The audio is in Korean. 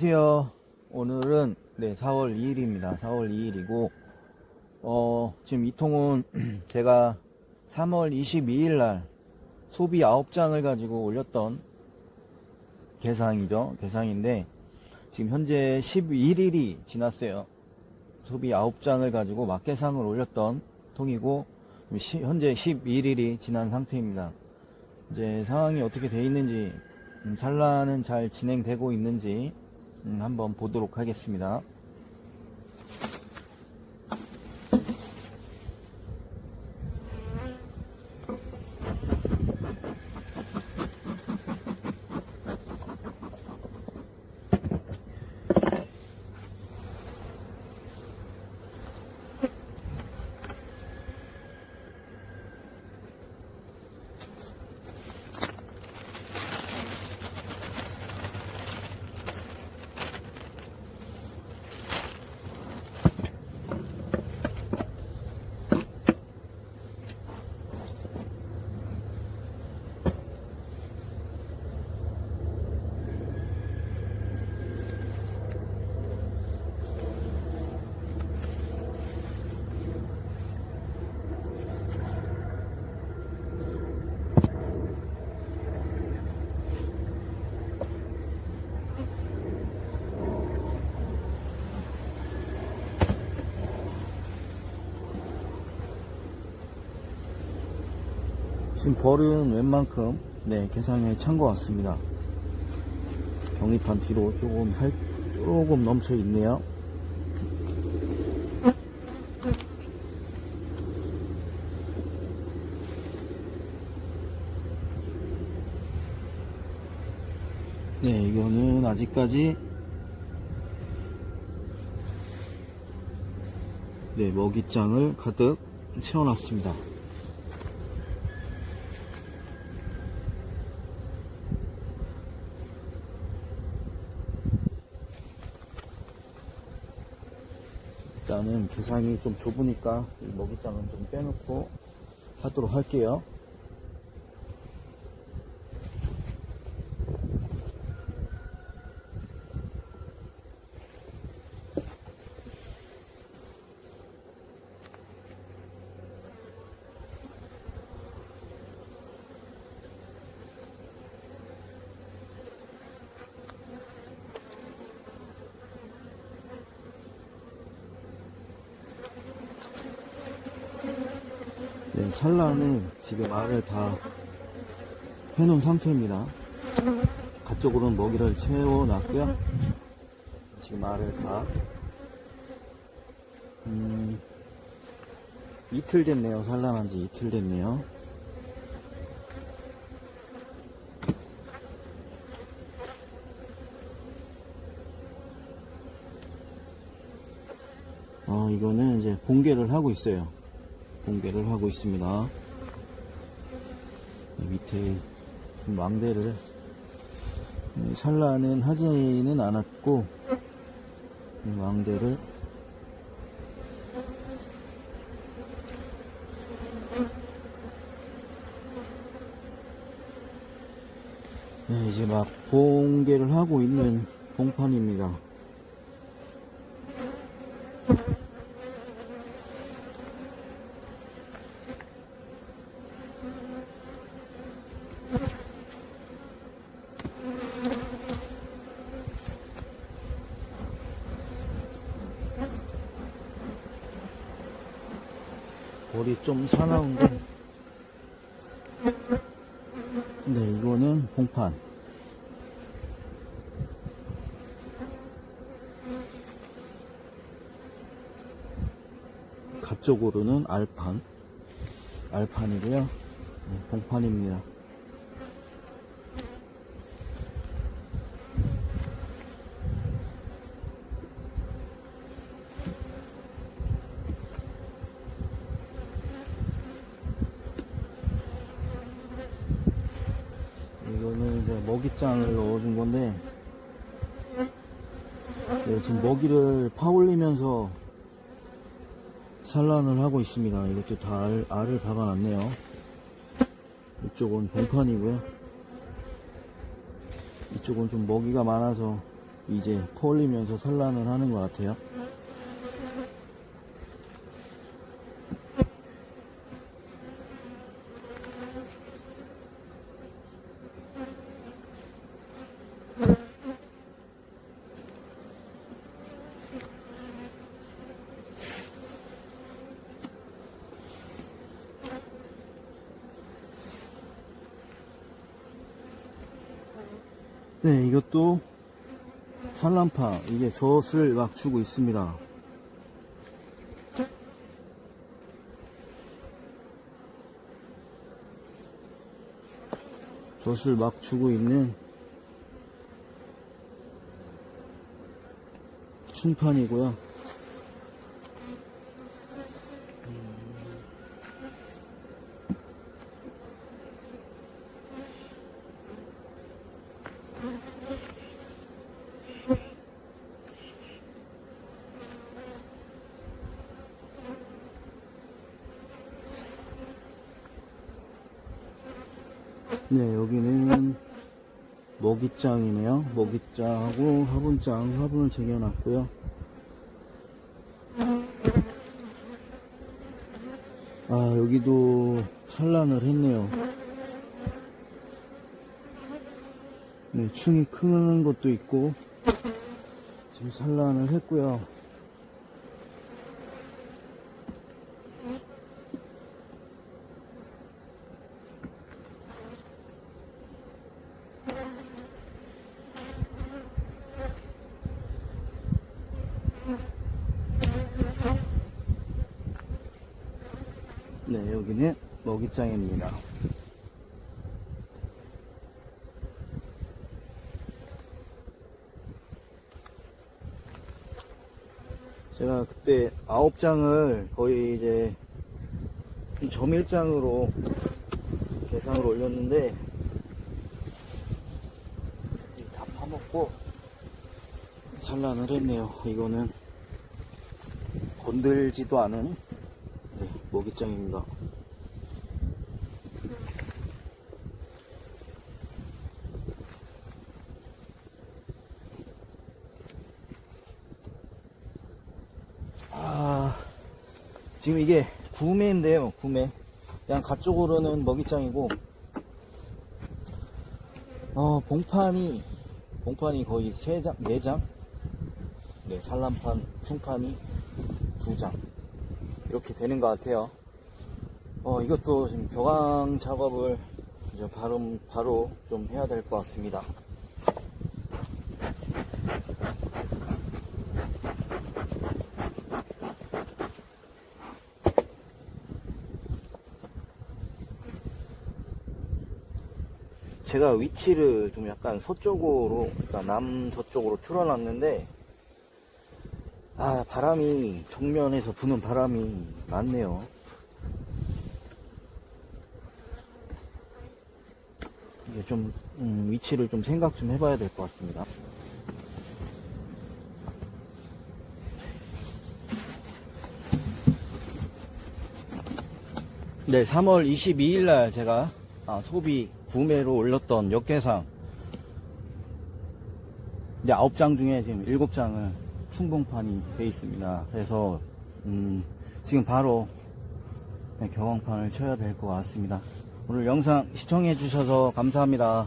안녕하세요. 오늘은 네, 4월 2일입니다. 4월 2일이고 어, 지금 이 통은 제가 3월 22일 날 소비 9장을 가지고 올렸던 개상이죠. 개상인데 지금 현재 11일이 지났어요. 소비 9장을 가지고 막개상을 올렸던 통이고 시- 현재 11일이 지난 상태입니다. 이제 상황이 어떻게 돼 있는지 음, 산란은 잘 진행되고 있는지 음, 한번 보도록 하겠습니다. 지금 벌은 웬만큼 네, 계산에 찬 것 같습니다. 경리판 뒤로 조금 살 조금 넘쳐 있네요. 네, 이거는 아직까지 네, 먹이장을 가득 채워놨습니다. 일단은 계산이 좀 좁으니까 이 먹이장은 좀 빼놓고 하도록 할게요. 네, 산란은 지금 알을 다 해놓은 상태입니다. 가쪽으로는 먹이를 채워놨고요. 지금 알을 다 음, 이틀 됐네요. 산란한 지 이틀 됐네요. 어, 이거는 이제 봉개를 하고 있어요. 공개를 하고 있습니다. 이 밑에 음, 산란은 하지는 않았고 이 왕대를 네, 이제 막 봉개를 하고 있는 봉판입니다. 볼이 좀 사나운데 네 이거는 봉판. 가쪽으로는 알판. 알판이고요. 네, 봉판입니다 이제 먹이장을 넣어준 건데 네, 지금 먹이를 파올리면서 산란을 하고 있습니다. 이것도 다 알, 알을 박아놨네요. 이쪽은 봉판이고요. 이쪽은 좀 먹이가 많아서 이제 퍼올리면서 산란을 하는 것 같아요. 네, 이것도 산란파, 이게 젖을 막 주고 있습니다. 젖을 막 주고 있는 충판이고요. 네, 여기는 먹이장이네요. 먹이장하고 화분장, 화분을 쟁여놨고요. 아, 여기도 산란을 했네요. 네, 충이 크는 것도 있고, 지금 산란을 했고요. 네, 여기는 먹이장입니다. 제가 그때 아홉 장을 거의 이제 점일장으로 계산을 올렸는데 다 파먹고 산란을 했네요. 이거는 건들지도 않은 네, 먹이장입니다. 지금 이게 구매인데요, 구매. 그냥 가쪽으로는 먹이장이고, 어, 봉판이, 봉판이 거의 세장네장 네, 산란판, 충판이 두장 이렇게 되는 것 같아요. 어, 이것도 지금 벼강 작업을 이제 바로, 바로 좀 해야 될 것 같습니다. 제가 위치를 좀 약간 서쪽으로, 그러니까 남서쪽으로 틀어놨는데, 아, 바람이, 정면에서 부는 바람이 많네요. 이게 좀, 음, 위치를 좀 생각 좀 해봐야 될 것 같습니다. 네, 3월 22일 날 제가 아, 소비 구매로 올렸던 역계상 이제 9장 중에 지금 7장을 충봉판이 돼 있습니다. 그래서 음, 지금 바로 네, 경황판을 쳐야 될 것 같습니다. 오늘 영상 시청해 주셔서 감사합니다.